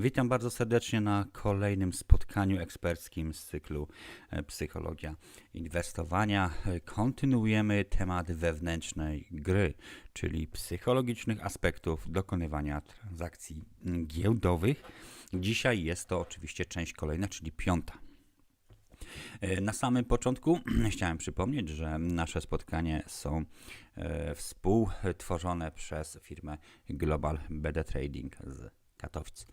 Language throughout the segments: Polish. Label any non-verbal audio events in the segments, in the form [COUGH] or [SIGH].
Witam bardzo serdecznie na kolejnym spotkaniu eksperckim z cyklu e, Psychologia Inwestowania. Kontynuujemy temat wewnętrznej gry, czyli psychologicznych aspektów dokonywania transakcji giełdowych. Dzisiaj jest to oczywiście część kolejna, czyli piąta. E, Na samym początku [CLEARS THROAT] chciałem przypomnieć, że nasze spotkania są e, współtworzone przez firmę Global BD Trading z Katowic.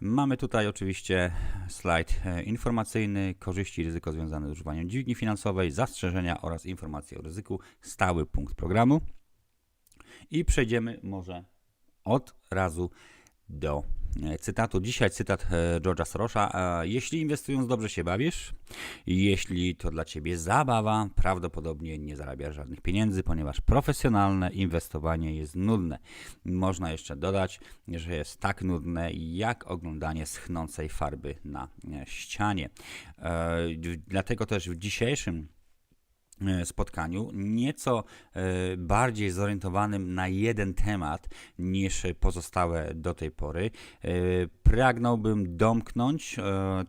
Mamy tutaj oczywiście slajd e, informacyjny, korzyści i ryzyko związane z używaniem dźwigni finansowej, zastrzeżenia oraz informacje o ryzyku, stały punkt programu. I przejdziemy może od razu do e, cytatu. Dzisiaj cytat e, George'a Sorosza. E, Jeśli inwestując dobrze się bawisz, jeśli to dla Ciebie zabawa, prawdopodobnie nie zarabiasz żadnych pieniędzy, ponieważ profesjonalne inwestowanie jest nudne. Można jeszcze dodać, że jest tak nudne jak oglądanie schnącej farby na ścianie. Dlatego też w dzisiejszym spotkaniu, nieco e, bardziej zorientowanym na jeden temat niż pozostałe do tej pory. E, Pragnąłbym domknąć e,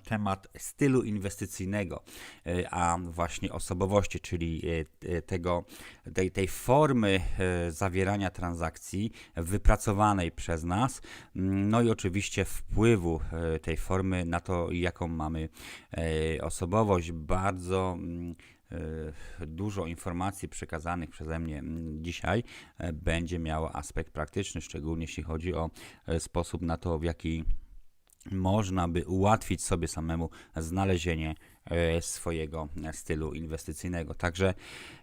temat stylu inwestycyjnego, e, a właśnie osobowości, czyli e, e, tego, tej, tej formy e, zawierania transakcji wypracowanej przez nas, mm, no i oczywiście wpływu e, tej formy na to, jaką mamy e, osobowość. Bardzo mm, e, dużo informacji przekazanych przeze mnie mm, dzisiaj e, będzie miało aspekt praktyczny, szczególnie jeśli chodzi o e, sposób na to, w jaki można by ułatwić sobie samemu znalezienie e, swojego e, stylu inwestycyjnego. Także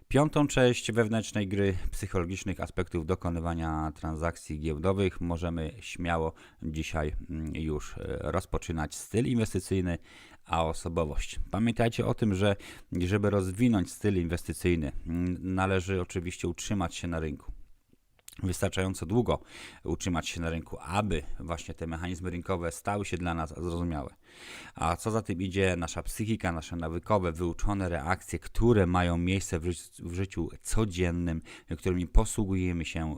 piątą część wewnętrznej gry psychologicznych aspektów dokonywania transakcji giełdowych możemy śmiało dzisiaj mm, już e, rozpoczynać. Styl inwestycyjny, a osobowość. Pamiętajcie o tym, że żeby rozwinąć styl inwestycyjny, należy oczywiście utrzymać się na rynku wystarczająco długo utrzymać się na rynku, aby właśnie te mechanizmy rynkowe stały się dla nas zrozumiałe. A co za tym idzie, nasza psychika, nasze nawykowe, wyuczone reakcje, które mają miejsce w, życiu- w życiu codziennym, którymi posługujemy się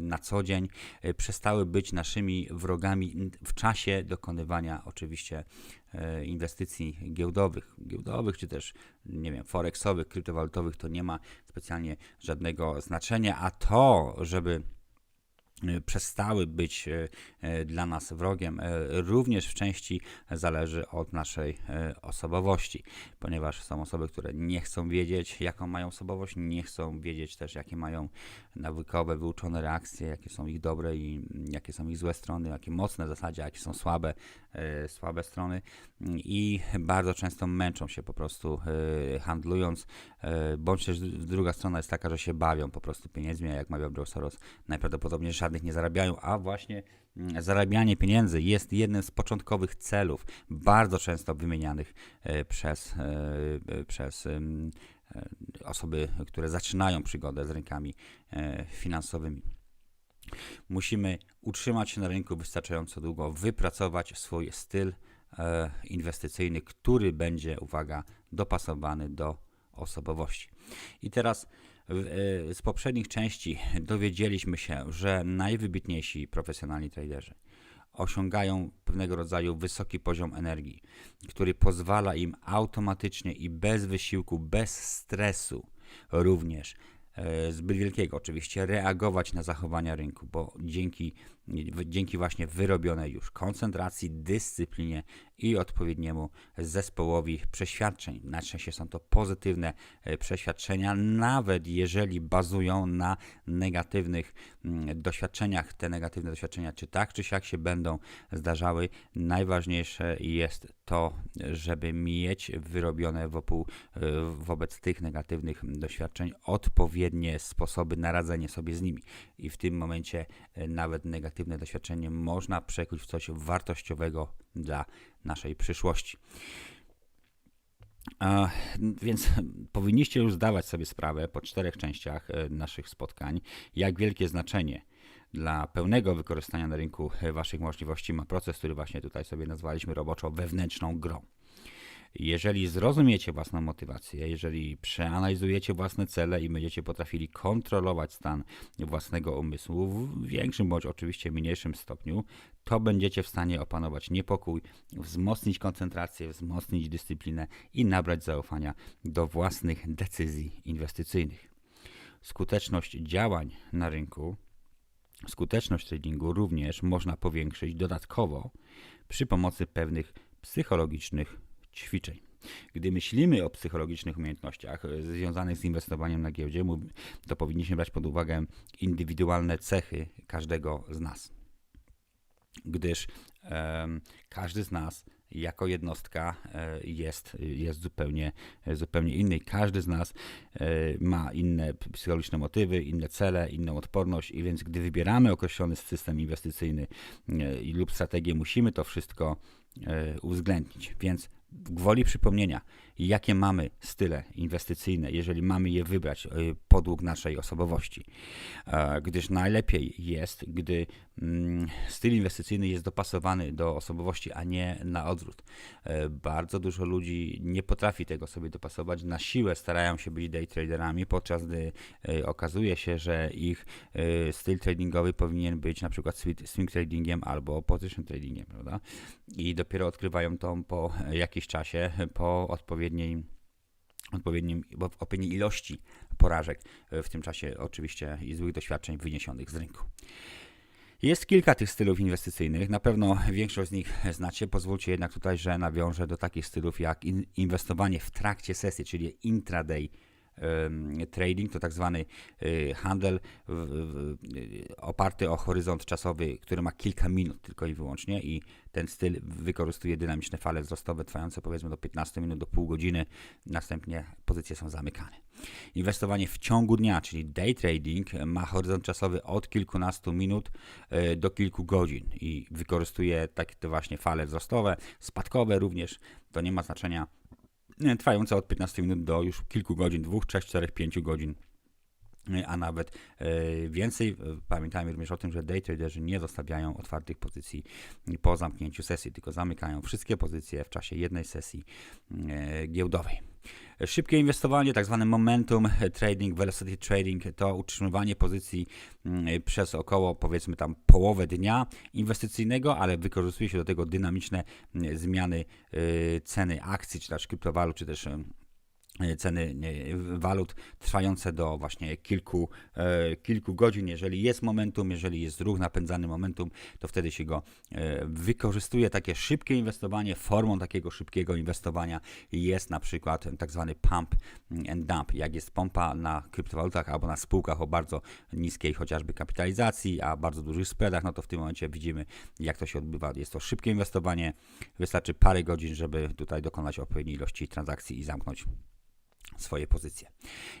na co dzień, e, przestały być naszymi wrogami w czasie dokonywania oczywiście inwestycji giełdowych, giełdowych czy też, nie wiem, forexowych, kryptowalutowych, to nie ma specjalnie żadnego znaczenia, a to, żeby e, przestały być e, e, dla nas wrogiem, również w części zależy od naszej osobowości, ponieważ są osoby, które nie chcą wiedzieć, jaką mają osobowość, nie chcą wiedzieć też, jakie mają nawykowe, wyuczone reakcje, jakie są ich dobre i jakie są ich złe strony, jakie mocne w zasadzie, jakie są słabe, słabe strony. I bardzo często męczą się po prostu handlując, bądź też druga strona jest taka, że się bawią po prostu pieniędzmi, a jak mawiał George Soros, najprawdopodobniej żadnych nie zarabiają, a właśnie mm, zarabianie pieniędzy jest jednym z początkowych celów, bardzo często wymienianych e, przez, e, e, przez osoby, które zaczynają przygodę z rynkami finansowymi. Musimy utrzymać się na rynku wystarczająco długo, wypracować swój styl inwestycyjny, który będzie, uwaga, dopasowany do osobowości. I teraz z poprzednich części dowiedzieliśmy się, że najwybitniejsi profesjonalni traderzy osiągają pewnego rodzaju wysoki poziom energii, który pozwala im automatycznie i bez wysiłku, bez stresu również e, zbyt wielkiego oczywiście reagować na zachowania rynku, bo dzięki, dzięki właśnie wyrobionej już koncentracji, dyscyplinie i odpowiedniemu zespołowi przeświadczeń. Najczęściej są to pozytywne e, przeświadczenia, nawet jeżeli bazują na negatywnych mm, doświadczeniach. Te negatywne doświadczenia, czy tak, czy siak się będą zdarzały, najważniejsze jest to, żeby mieć wyrobione wokół, e, wobec tych negatywnych doświadczeń odpowiednie sposoby na radzenie sobie z nimi. I w tym momencie e, nawet negatywne doświadczenie można przekuć w coś wartościowego dla naszej przyszłości. A, więc [LAUGHS] powinniście już zdawać sobie sprawę po czterech częściach e, naszych spotkań, jak wielkie znaczenie dla pełnego wykorzystania na rynku Waszych możliwości ma proces, który właśnie tutaj sobie nazwaliśmy roboczo wewnętrzną grą. Jeżeli zrozumiecie własną motywację, jeżeli przeanalizujecie własne cele i będziecie potrafili kontrolować stan własnego umysłu w większym bądź oczywiście mniejszym stopniu, to będziecie w stanie opanować niepokój, wzmocnić koncentrację, wzmocnić dyscyplinę i nabrać zaufania do własnych decyzji inwestycyjnych. Skuteczność działań na rynku, skuteczność tradingu również można powiększyć dodatkowo przy pomocy pewnych psychologicznych ćwiczeń. Gdy myślimy o psychologicznych umiejętnościach e, związanych z inwestowaniem na giełdzie, to powinniśmy brać pod uwagę indywidualne cechy każdego z nas. Gdyż każdy z nas jako jednostka e, jest, jest zupełnie, zupełnie inny. Każdy z nas e, ma inne psychologiczne motywy, inne cele, inną odporność i więc gdy wybieramy określony system inwestycyjny lub strategię, musimy to wszystko uwzględnić. Więc gwoli przypomnienia, jakie mamy style inwestycyjne, jeżeli mamy je wybrać y, podług naszej osobowości. E, gdyż najlepiej jest, gdy mm, styl inwestycyjny jest dopasowany do osobowości, a nie na odwrót. E, bardzo dużo ludzi nie potrafi tego sobie dopasować. Na siłę starają się być day traderami, podczas gdy e, okazuje się, że ich styl tradingowy powinien być na przykład swing tradingiem albo position tradingiem, prawda? I dopiero odkrywają to po jakimś czasie, po odpowiednim odpowiedniej, odpowiednim, odpowiedniej ilości porażek w tym czasie oczywiście i złych doświadczeń wyniesionych z rynku. Jest kilka tych stylów inwestycyjnych, na pewno większość z nich znacie. Pozwólcie jednak tutaj, że nawiążę do takich stylów jak inwestowanie w trakcie sesji, czyli intraday trading, to tak zwany y, handel oparty o horyzont czasowy, który ma kilka minut tylko i wyłącznie i ten styl wykorzystuje dynamiczne fale wzrostowe trwające powiedzmy do 15 minut, do pół godziny, następnie pozycje są zamykane. Inwestowanie w ciągu dnia, czyli day trading, ma horyzont czasowy od kilkunastu minut y, do kilku godzin i wykorzystuje takie właśnie fale wzrostowe, spadkowe również, to nie ma znaczenia trwające od 15 minut do już kilku godzin, 2, 3, 4, 5 godzin a nawet e, więcej. E, pamiętajmy również o tym, że day traderzy nie zostawiają otwartych pozycji po zamknięciu sesji, tylko zamykają wszystkie pozycje w czasie jednej sesji e, giełdowej. Szybkie inwestowanie, tak zwane momentum trading, velocity trading, to utrzymywanie pozycji mm, przez około powiedzmy tam połowę dnia inwestycyjnego, ale wykorzystuje się do tego dynamiczne mm, zmiany ceny akcji, czy też kryptowalut, czy też E, ceny walut trwające do właśnie kilku, e, kilku godzin. Jeżeli jest momentum, jeżeli jest ruch napędzany momentum, to wtedy się go e, wykorzystuje. Takie szybkie inwestowanie, formą takiego szybkiego inwestowania jest na przykład tak zwany pump and dump. Jak jest pompa na kryptowalutach albo na spółkach o bardzo niskiej chociażby kapitalizacji, a bardzo dużych spreadach, no to w tym momencie widzimy, jak to się odbywa. Jest to szybkie inwestowanie, wystarczy parę godzin, żeby tutaj dokonać odpowiedniej ilości transakcji i zamknąć swoje pozycje.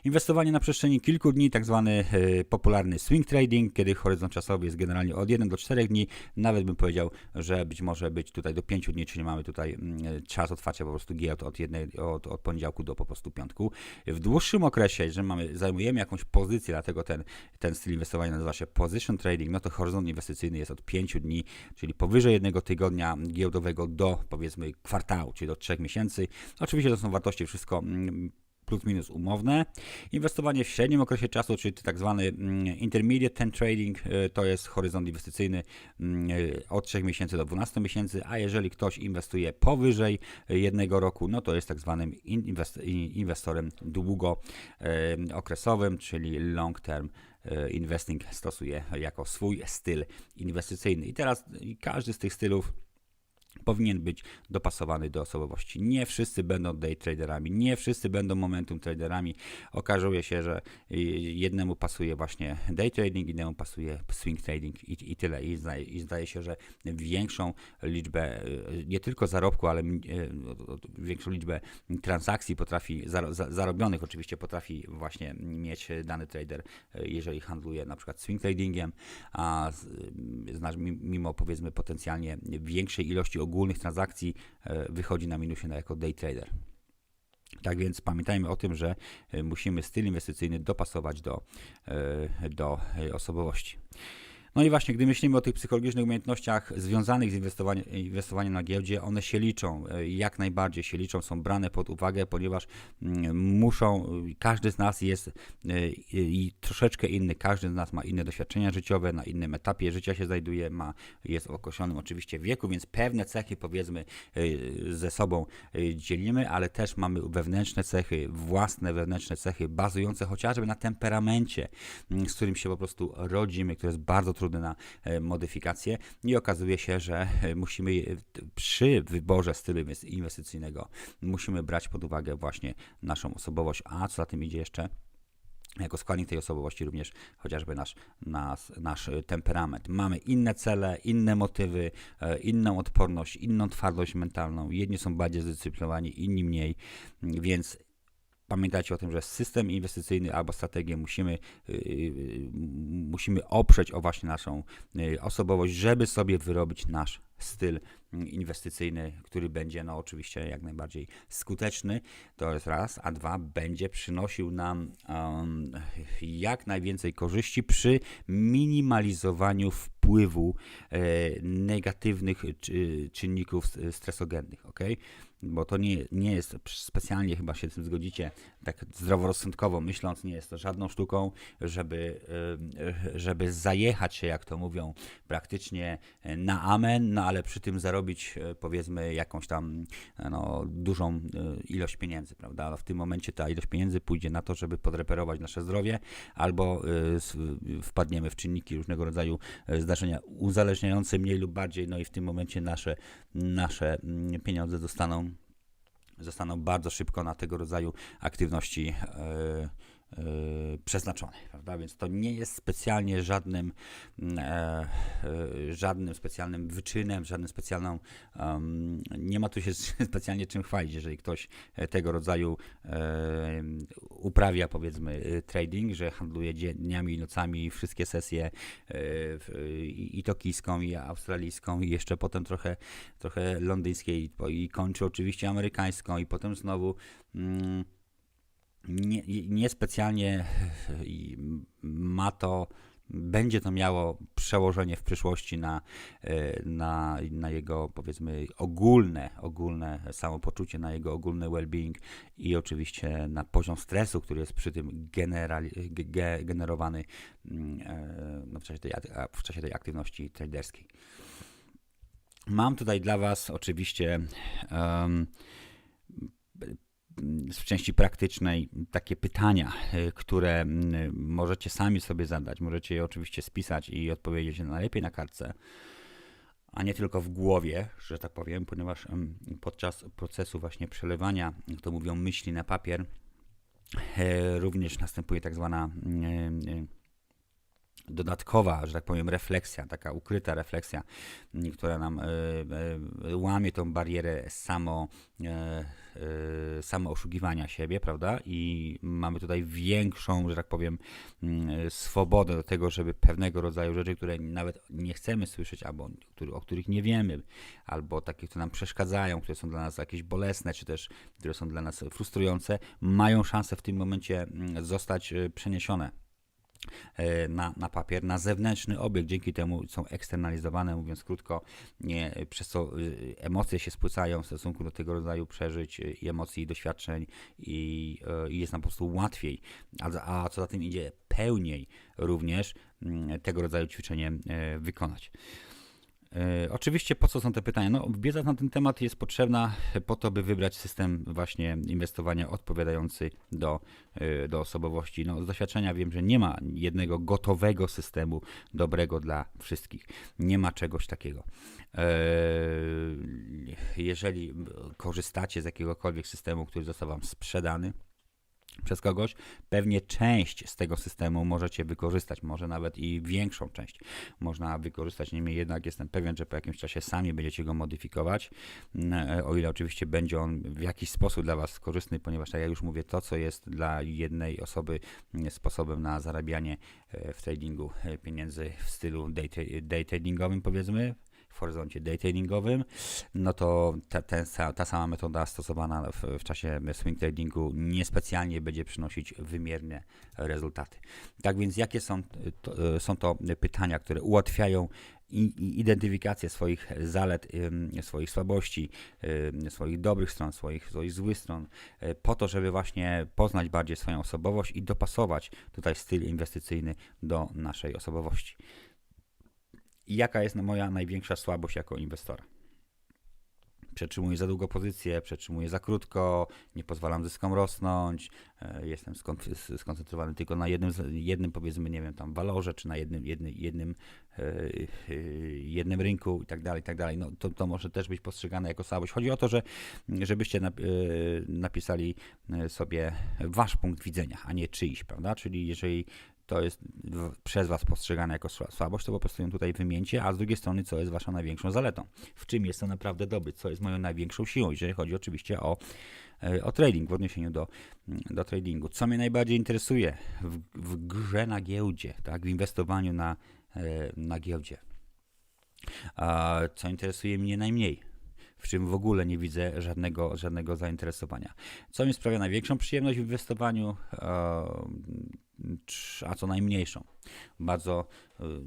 Inwestowanie na przestrzeni kilku dni, tak zwany y, popularny swing trading, kiedy horyzont czasowy jest generalnie od 1 do 4 dni, nawet bym powiedział, że być może być tutaj do 5 dni, czyli mamy tutaj y, czas otwarcia po prostu giełd od, jednej, od, od poniedziałku do po prostu piątku. W dłuższym okresie, że mamy, zajmujemy jakąś pozycję, dlatego ten, ten styl inwestowania nazywa się position trading, no to horyzont inwestycyjny jest od 5 dni, czyli powyżej jednego tygodnia giełdowego do powiedzmy kwartału, czyli do 3 miesięcy. Oczywiście to są wartości wszystko mm, plus minus umowne. Inwestowanie w średnim okresie czasu, czyli tak zwany mm, intermediate ten trading, y, to jest horyzont inwestycyjny mm, y, od 3 miesięcy do 12 miesięcy, a jeżeli ktoś inwestuje powyżej jednego roku, no to jest tak zwanym inwestorem długookresowym, czyli long term y, investing stosuje jako swój styl inwestycyjny. I teraz każdy z tych stylów powinien być dopasowany do osobowości. Nie wszyscy będą day traderami, nie wszyscy będą momentum traderami. Okazuje się, że jednemu pasuje właśnie day trading, innemu pasuje swing trading i, i tyle. I zdaje, I zdaje, się, że większą liczbę y, nie tylko zarobku, ale y, większą liczbę transakcji potrafi, zarobionych oczywiście potrafi właśnie mieć dany trader, y, jeżeli handluje na przykład swing tradingiem, a mimo powiedzmy potencjalnie większej ilości ogólnych transakcji e, wychodzi na minusie na jako day trader. Tak więc pamiętajmy o tym, że e, musimy styl inwestycyjny dopasować do, e, do osobowości. No i właśnie, gdy myślimy o tych psychologicznych umiejętnościach związanych z inwestowaniem, inwestowaniem na giełdzie, one się liczą, e, jak najbardziej się liczą, są brane pod uwagę, ponieważ mm, muszą, każdy z nas jest e, i troszeczkę inny, każdy z nas ma inne doświadczenia życiowe, na innym etapie życia się znajduje, ma, jest w określonym oczywiście wieku, więc pewne cechy powiedzmy e, ze sobą dzielimy, ale też mamy wewnętrzne cechy, własne wewnętrzne cechy, bazujące chociażby na temperamencie, mm, z którym się po prostu rodzimy, które jest bardzo trudne na e, modyfikację i okazuje się, że e, musimy e, przy wyborze stylu inwestycyjnego musimy brać pod uwagę właśnie naszą osobowość, a co za tym idzie jeszcze jako składnik tej osobowości również chociażby nasz, nasz, nasz temperament. Mamy inne cele, inne motywy, inną odporność, inną twardość mentalną. Jedni są bardziej zdyscyplinowani, inni mniej, więc pamiętajcie o tym, że system inwestycyjny albo strategię musimy, yy, musimy oprzeć o właśnie naszą osobowość, żeby sobie wyrobić nasz styl inwestycyjny, który będzie no oczywiście jak najbardziej skuteczny, to jest raz, a dwa, będzie przynosił nam um, jak najwięcej korzyści przy minimalizowaniu wpływu e, negatywnych czy, czynników stresogennych, ok? Bo to nie, nie jest specjalnie, chyba się z tym zgodzicie, tak zdroworozsądkowo myśląc, nie jest to żadną sztuką, żeby, e, żeby zajechać się, jak to mówią, praktycznie na amen, no ale przy tym zarobić e, powiedzmy jakąś tam no, dużą ilość pieniędzy, prawda? W tym momencie ta ilość pieniędzy pójdzie na to, żeby podreperować nasze zdrowie, albo wpadniemy w czynniki różnego rodzaju zdarzenia uzależniające mniej lub bardziej, no i w tym momencie nasze, nasze mm, pieniądze zostaną, zostaną bardzo szybko na tego rodzaju aktywności. Yy, przeznaczone, prawda? Więc to nie jest specjalnie żadnym, mm, e, e, żadnym specjalnym wyczynem, żadnym specjalną, nie ma tu się [LAUGHS] specjalnie czym chwalić, jeżeli ktoś e, tego rodzaju e, uprawia, powiedzmy, trading, że handluje dniami i nocami wszystkie sesje e, i, i tokijską, i australijską, i jeszcze potem trochę, trochę londyńskiej, i kończy oczywiście amerykańską, i potem znowu mm, nie, niespecjalnie ma to, będzie to miało przełożenie w przyszłości na, na, na jego powiedzmy ogólne, ogólne samopoczucie, na jego ogólny well-being i oczywiście na poziom stresu, który jest przy tym generowany mm, e, no, w, czasie tej, w czasie tej aktywności traderskiej. Mam tutaj dla Was oczywiście um, w części praktycznej takie pytania, y, które możecie sami sobie zadać. Możecie je oczywiście spisać i odpowiedzieć najlepiej na kartce, a nie tylko w głowie, że tak powiem, ponieważ podczas procesu właśnie przelewania, to mówią, myśli na papier, e, również następuje tak zwana e, dodatkowa, że tak powiem, refleksja, taka ukryta refleksja, która nam y, y, łamie tą barierę samo, y, samo oszukiwania siebie, prawda? I mamy tutaj większą, że tak powiem, mm, swobodę do tego, żeby pewnego rodzaju rzeczy, które nawet nie chcemy słyszeć, albo o których nie wiemy, albo takie, które nam przeszkadzają, które są dla nas jakieś bolesne, czy też które są dla nas frustrujące, mają szansę w tym momencie mm, zostać przeniesione E, na, na papier, na zewnętrzny obiekt. Dzięki temu są eksternalizowane, mówiąc krótko, nie, przez co y, emocje się spłycają w stosunku do tego rodzaju przeżyć y, i emocji, i doświadczeń i, i jest nam po prostu łatwiej. A, a co za tym idzie, pełniej również mm, tego rodzaju ćwiczenie e, wykonać. E, oczywiście po co są te pytania? No, wiedza na ten temat jest potrzebna po to, by wybrać system właśnie inwestowania odpowiadający do, e, do osobowości. No, z doświadczenia wiem, że nie ma jednego gotowego systemu dobrego dla wszystkich. Nie ma czegoś takiego. E, jeżeli korzystacie z jakiegokolwiek systemu, który został Wam sprzedany, przez kogoś, pewnie część z tego systemu możecie wykorzystać, może nawet i większą część można wykorzystać. Niemniej jednak jestem pewien, że po jakimś czasie sami będziecie go modyfikować, mm, o ile oczywiście będzie on w jakiś sposób dla Was korzystny, ponieważ tak jak już mówię, to co jest dla jednej osoby mm, sposobem na zarabianie e, w tradingu e, pieniędzy w stylu day, day tradingowym powiedzmy, w horyzoncie day tradingowym, no to ta, sama metoda stosowana w, w czasie swing tradingu niespecjalnie będzie przynosić wymierne rezultaty. Tak więc jakie są to, są to pytania, które ułatwiają i identyfikację swoich zalet, swoich słabości, swoich dobrych stron, swoich, swoich złych stron, e, po to, żeby właśnie poznać bardziej swoją osobowość i dopasować tutaj styl inwestycyjny do naszej osobowości. I jaka jest moja największa słabość jako inwestora? przetrzymuję za długo pozycję, przetrzymuję za krótko, nie pozwalam zyskom rosnąć, e, jestem skoncentrowany tylko na jednym, jednym powiedzmy, nie wiem, tam walorze, czy na jednym, jednym, jednym, e, jednym rynku i tak dalej, i tak dalej. No, to, to może też być postrzegane jako słabość. Chodzi o to, że żebyście e, napisali sobie wasz punkt widzenia, a nie czyjś, prawda? Czyli jeżeli to jest przez Was postrzegane jako słabość, to po prostu ją tutaj wymieńcie, a z drugiej strony, co jest Waszą największą zaletą? W czym jestem naprawdę dobry? Co jest moją największą siłą, jeżeli chodzi oczywiście o, e, o trading, w odniesieniu do, mm, do tradingu? Co mnie najbardziej interesuje w, w grze na giełdzie, tak, w inwestowaniu na, e, na giełdzie? A co interesuje mnie najmniej? w czym w ogóle nie widzę żadnego, żadnego zainteresowania. Co mi sprawia największą przyjemność w inwestowaniu? A co najmniejszą. Bardzo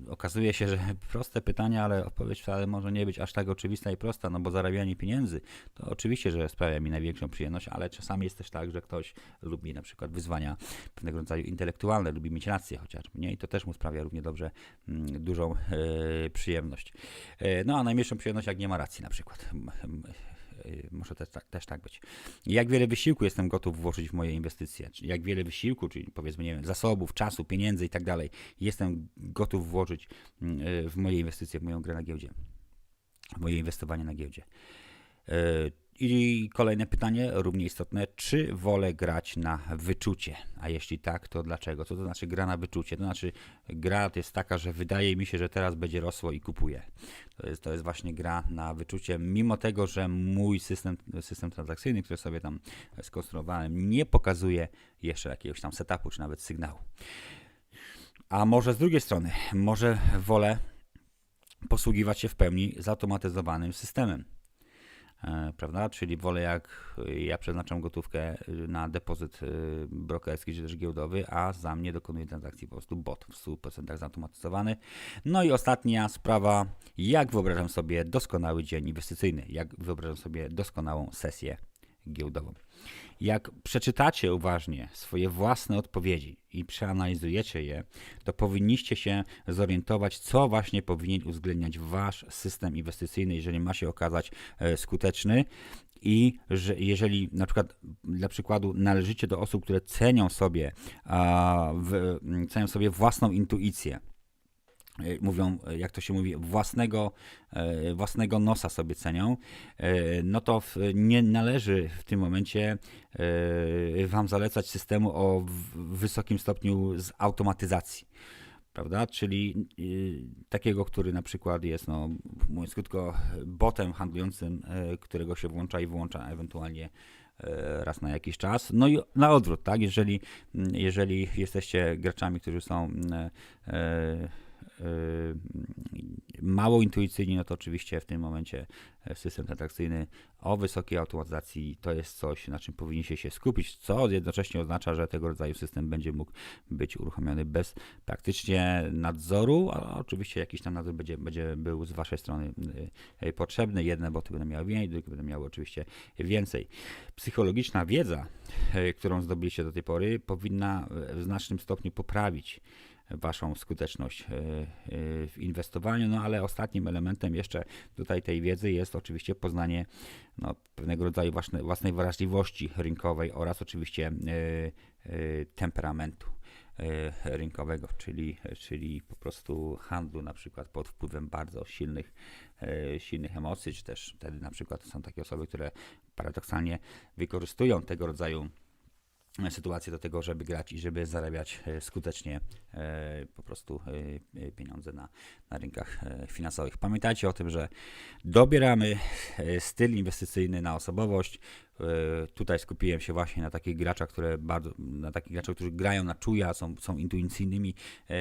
y, okazuje się, że [LAUGHS] proste pytania, ale odpowiedź wcale może nie być aż tak oczywista i prosta, no bo zarabianie pieniędzy to oczywiście, że sprawia mi największą przyjemność, ale czasami jest też tak, że ktoś lubi na przykład wyzwania pewnego rodzaju intelektualne, lubi mieć rację chociażby, nie? I to też mu sprawia równie dobrze mm, dużą y, przyjemność. Y, no a najmniejszą przyjemność, jak nie ma racji na przykład Y, może też, tak, też tak być. Jak wiele wysiłku jestem gotów włożyć w moje inwestycje, jak wiele wysiłku, czyli powiedzmy, nie wiem, zasobów, czasu, pieniędzy i tak dalej, jestem gotów włożyć mm, y, w moje inwestycje, w moją grę na giełdzie, w moje inwestowanie na giełdzie. Y, i kolejne pytanie, równie istotne, czy wolę grać na wyczucie? A jeśli tak, to dlaczego? Co to znaczy gra na wyczucie? To znaczy gra to jest taka, że wydaje mi się, że teraz będzie rosło i kupuję. To jest, to jest właśnie gra na wyczucie, mimo tego, że mój system, system transakcyjny, który sobie tam skonstruowałem, nie pokazuje jeszcze jakiegoś tam setupu, czy nawet sygnału. A może z drugiej strony, może wolę posługiwać się w pełni zautomatyzowanym systemem prawda? Czyli wolę jak ja przeznaczam gotówkę na depozyt e, brokerski czy też giełdowy, a za mnie dokonuje transakcji po prostu bot w 100% zautomatyzowany. No i ostatnia sprawa, jak wyobrażam sobie doskonały dzień inwestycyjny, jak wyobrażam sobie doskonałą sesję giełdową. Jak przeczytacie uważnie swoje własne odpowiedzi i przeanalizujecie je, to powinniście się zorientować, co właśnie powinien uwzględniać wasz system inwestycyjny, jeżeli ma się okazać e, skuteczny. I że jeżeli na przykład dla przykładu należycie do osób, które cenią sobie, cenią sobie własną intuicję, mówią, e, jak to się mówi, własnego, e, własnego nosa sobie cenią, no to nie należy w tym momencie Wam zalecać systemu o wysokim stopniu zautomatyzacji. Prawda? Czyli takiego, który na przykład jest, no, mówiąc krótko, botem handlującym, którego się włącza i wyłącza ewentualnie raz na jakiś czas. No i na odwrót, tak? Jeżeli, jeżeli jesteście graczami, którzy są Y, mało intuicyjni, no to oczywiście w tym momencie e, system transakcyjny o wysokiej automatyzacji to jest coś, na czym powinniście się skupić, co jednocześnie oznacza, że tego rodzaju system będzie mógł być uruchomiony bez praktycznie nadzoru, a oczywiście jakiś tam nadzór będzie, będzie był z Waszej strony y, potrzebny. Jedne boty będą miały mniej, drugie będą miały oczywiście więcej. Psychologiczna wiedza, którą zdobyliście do tej pory, powinna w znacznym stopniu poprawić Waszą skuteczność e, e, w inwestowaniu. No ale ostatnim elementem jeszcze tutaj tej wiedzy jest oczywiście poznanie no, pewnego rodzaju własnej, własnej wrażliwości rynkowej oraz oczywiście e, temperamentu rynkowego, czyli, czyli po prostu handlu na przykład pod wpływem bardzo silnych, silnych emocji, czy też wtedy na przykład są takie osoby, które paradoksalnie wykorzystują tego rodzaju sytuację do tego, żeby grać i żeby zarabiać e, skutecznie e, po prostu e, pieniądze na, na rynkach finansowych. Pamiętajcie o tym, że dobieramy styl inwestycyjny na osobowość, tutaj skupiłem się właśnie na takich graczach, które bardzo, na takich graczach, którzy grają na czuja, są, są intuicyjnymi e,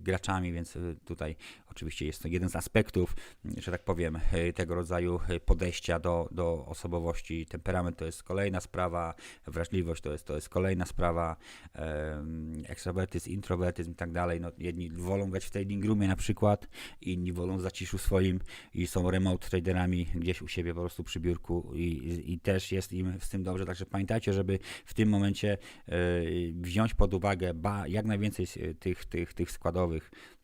graczami, więc e, tutaj oczywiście jest to jeden z aspektów, że tak powiem, e, tego rodzaju e, podejścia do, do osobowości. Temperament to jest kolejna sprawa, wrażliwość to jest, to jest kolejna sprawa, ekstrawertyzm, introwertyzm i tak dalej. No, jedni wolą grać w trading roomie na przykład, inni wolą w zaciszu swoim i są remote traderami gdzieś u siebie po prostu przy biurku i, i, i też jest im z tym dobrze. Także pamiętajcie, żeby w tym momencie e, wziąć pod uwagę ba, jak najwięcej z, tych, tych, tych składowych e,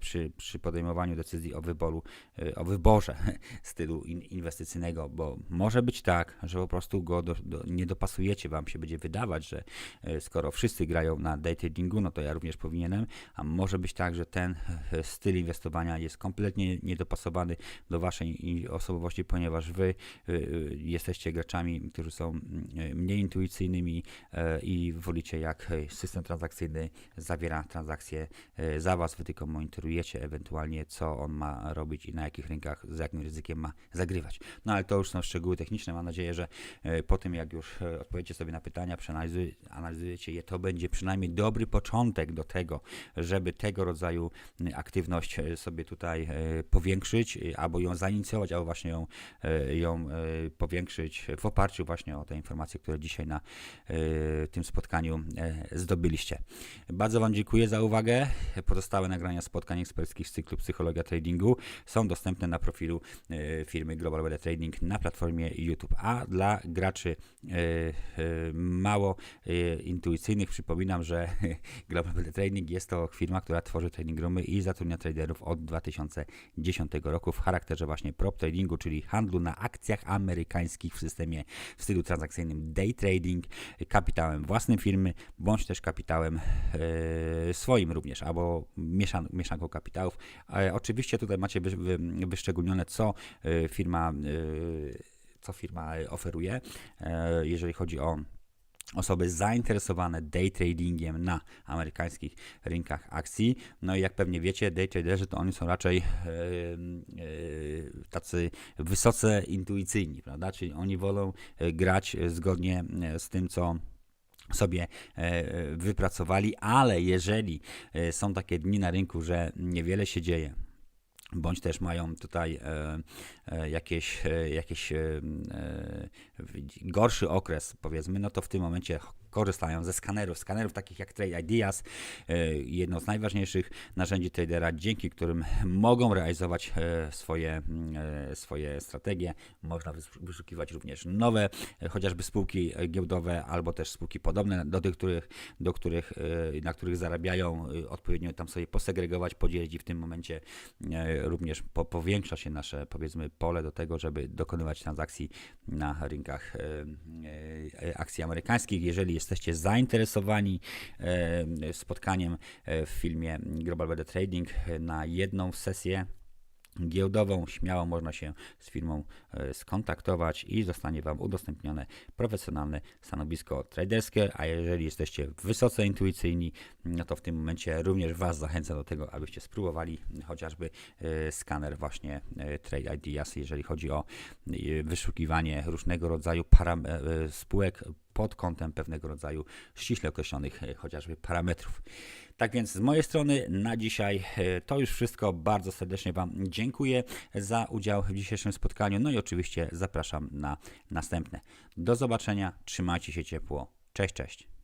przy, przy podejmowaniu decyzji o wyboru, e, o wyborze [LAUGHS] stylu in, inwestycyjnego, bo może być tak, że po prostu go do, do, nie dopasujecie, wam się będzie wydawać, że e, skoro wszyscy grają na day tradingu, no to ja również powinienem, a może być tak, że ten e, styl inwestowania jest kompletnie niedopasowany do waszej osobowości, ponieważ wy e, e, jesteście graczami, którzy są mm, e, mniej intuicyjnymi e, i wolicie jak e, system transakcyjny zawiera transakcje e, za was, wy tylko monitorujecie ewentualnie co on ma robić i na jakich rynkach, z jakim ryzykiem ma zagrywać. No ale to już są szczegóły techniczne, mam nadzieję, że e, po tym jak już e, odpowiecie sobie na pytania, przeanalizuj- analizujecie je, to będzie przynajmniej dobry początek do tego, żeby tego rodzaju aktywność e, sobie tutaj powiększyć, albo ją zainicjować, albo właśnie ją, ją powiększyć w oparciu właśnie o te informacje, które dzisiaj na tym spotkaniu zdobyliście. Bardzo Wam dziękuję za uwagę. Pozostałe nagrania spotkań eksperckich z cyklu Psychologia Tradingu są dostępne na profilu e, firmy Global Weather Trading na platformie YouTube. A dla graczy e, e, mało intuicyjnych przypominam, że [LAUGHS] Global Weather Trading jest to firma, która tworzy trading roomy i zatrudnia traderów od 2010 roku w charakterze właśnie prop tradingu, czyli handlu na akcjach amerykańskich w systemie w stylu transakcyjnym day trading, kapitałem własnym firmy, bądź też kapitałem swoim również, albo mieszan, mieszanką kapitałów. Oczywiście tutaj macie wy, wy, wyszczególnione, co e, firma, e, co firma oferuje, e, jeżeli chodzi o osoby zainteresowane day tradingiem na amerykańskich rynkach akcji. No i jak pewnie wiecie, day traderzy to oni są raczej e, e, tacy wysoce intuicyjni, prawda? Czyli oni wolą grać zgodnie z tym, co sobie e, wypracowali, ale jeżeli e, są takie dni na rynku, że niewiele się dzieje, bądź też mają tutaj e, e, jakieś, e, jakieś e, e, gorszy okres, powiedzmy, no to w tym momencie korzystają ze skanerów, skanerów takich jak Trade Ideas, e, jedno z najważniejszych narzędzi tradera, dzięki którym mogą realizować e, swoje, e, swoje strategie. Można wys- wyszukiwać również nowe, chociażby spółki giełdowe, albo też spółki podobne do tych, których, do których, na których zarabiają, odpowiednio tam sobie posegregować, podzielić i w tym momencie również po, powiększa się nasze, powiedzmy, pole do tego, żeby dokonywać transakcji na rynkach akcji amerykańskich. Jeżeli jesteście zainteresowani e, spotkaniem e, w filmie Global Weather Trading e, na jedną sesję giełdową, śmiało można się z firmą skontaktować i zostanie Wam udostępnione profesjonalne stanowisko traderskie, a jeżeli jesteście wysoce intuicyjni, no to w tym momencie również Was zachęcam do tego, abyście spróbowali chociażby skaner właśnie Trade Ideas, jeżeli chodzi o wyszukiwanie różnego rodzaju spółek pod kątem pewnego rodzaju ściśle określonych e, chociażby parametrów. Tak więc z mojej strony na dzisiaj e, to już wszystko. Bardzo serdecznie Wam dziękuję za udział w dzisiejszym spotkaniu. No i oczywiście zapraszam na następne. Do zobaczenia, trzymajcie się ciepło. Cześć, cześć.